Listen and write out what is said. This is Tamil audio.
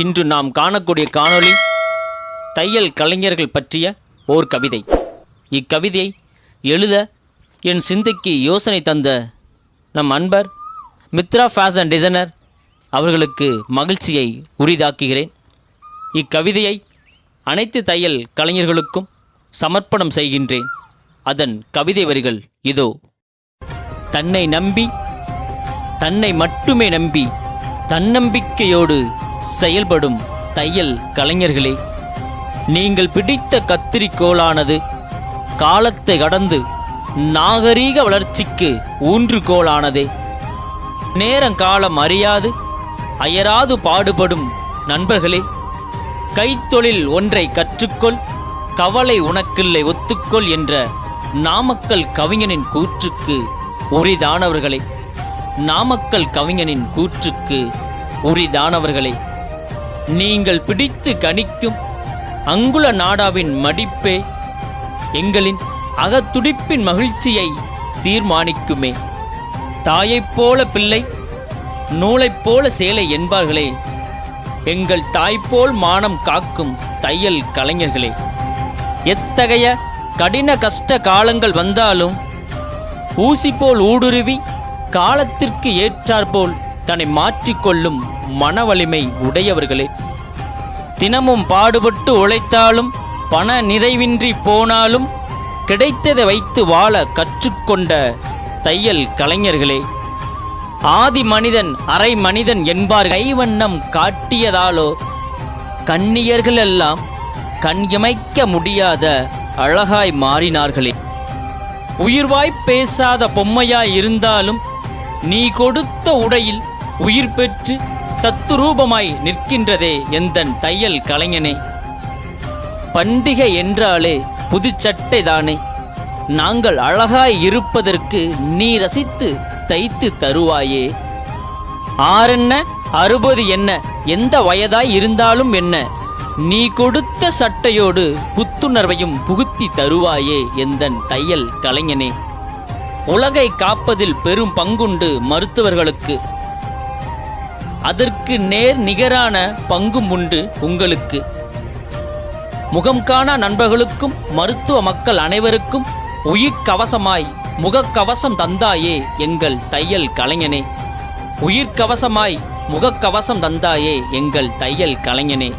இன்று நாம் காணக்கூடிய காணொளி தையல் கலைஞர்கள் பற்றிய ஓர் கவிதை. இக்கவிதையை எழுத என் சிந்தைக்கு யோசனை தந்த நம் அன்பர் மித்ரா ஃபேஷன் டிசைனர் அவர்களுக்கு மகிழ்ச்சியை உரிதாக்குகிறேன். இக்கவிதையை அனைத்து தையல் கலைஞர்களுக்கும் சமர்ப்பணம் செய்கின்றேன். அதன் கவிதை வரிகள் இதோ. தன்னை நம்பி தன்னை மட்டுமே நம்பி தன்னம்பிக்கையோடு செயல்படும் தையல் கலைஞர்களே நீங்கள் பிடித்த கத்திரிக்கோளானது காலத்தை கடந்து நாகரீக வளர்ச்சிக்கு ஊன்றுகோலானதே நேரங்காலம் அறியாது அயராது பாடுபடும் நண்பர்களே கைத்தொழில் ஒன்றை கற்றுக்கொள் கவலை உனக்கில்லை ஒத்துக்கொள் என்ற நாமக்கல் கவிஞனின் கூற்றுக்கு உரிதானவர்களே. நாமக்கல் கவிஞனின் கூற்றுக்கு உரிதானவர்களே. நீங்கள் பிடித்து கணிக்கும் அங்குல நாடாவின் மடிப்பே எங்களின் அகத்துடிப்பின் மகிழ்ச்சியை தீர்மானிக்குமே. தாயைப் போல பிள்ளை நூலைப் போல சேலை என்பார்களே எங்கள் தாய்ப்போல் மானம் காக்கும் தையல் கலைஞர்களே. எத்தகைய கடின கஷ்ட காலங்கள் வந்தாலும் ஊசி போல் ஊடுருவி காலத்திற்கு ஏற்றாற்போல் தன்னை மாற்றிக்கொள்ளும் மன வலிமை உடையவர்களே. தினமும் பாடுபட்டு உழைத்தாலும் பண நிறைவின்றி போனாலும் கிடைத்ததை வைத்து வாழ கற்றுக்கொண்ட தையல் கலைஞர்களே. ஆதி மனிதன் அரை மனிதன் என்பார். கைவண்ணம் காட்டியதாலோ கண்ணியர்களெல்லாம் எல்லாம் முடியாத அழகாய் மாறினார்களே. உயிர்வாய் பேசாத பொம்மையாய் இருந்தாலும் நீ கொடுத்த உடையில் உயிர் பெற்று தத்துரூபமாய் நிற்கின்றதே எந்தன் தையல் கலைஞனே. பண்டிகை என்றாலே புதுச்சட்டை தானே. நாங்கள் அழகாய் இருப்பதற்கு நீ ரசித்து தைத்து தருவாயே. ஆறென்ன அறுபது என்ன எந்த வயதாய் இருந்தாலும் என்ன நீ கொடுத்த சட்டையோடு புத்துணர்வையும் புகுத்தி தருவாயே எந்தன் தையல் கலைஞனே. உலகை காப்பதில் பெரும் பங்குண்டு மருத்துவர்களுக்கு. அதற்கு நேர் நிகரான பங்கும் உண்டு உங்களுக்கு. முகம் காணா நண்பர்களுக்கும் மருத்துவ மக்கள் அனைவருக்கும் உயிர் கவசமாய் முகக்கவசம் தந்தாயே எங்கள் தையல் கலைஞனே. உயிர் கவசமாய் முகக்கவசம் தந்தாயே எங்கள் தையல் கலைஞனே.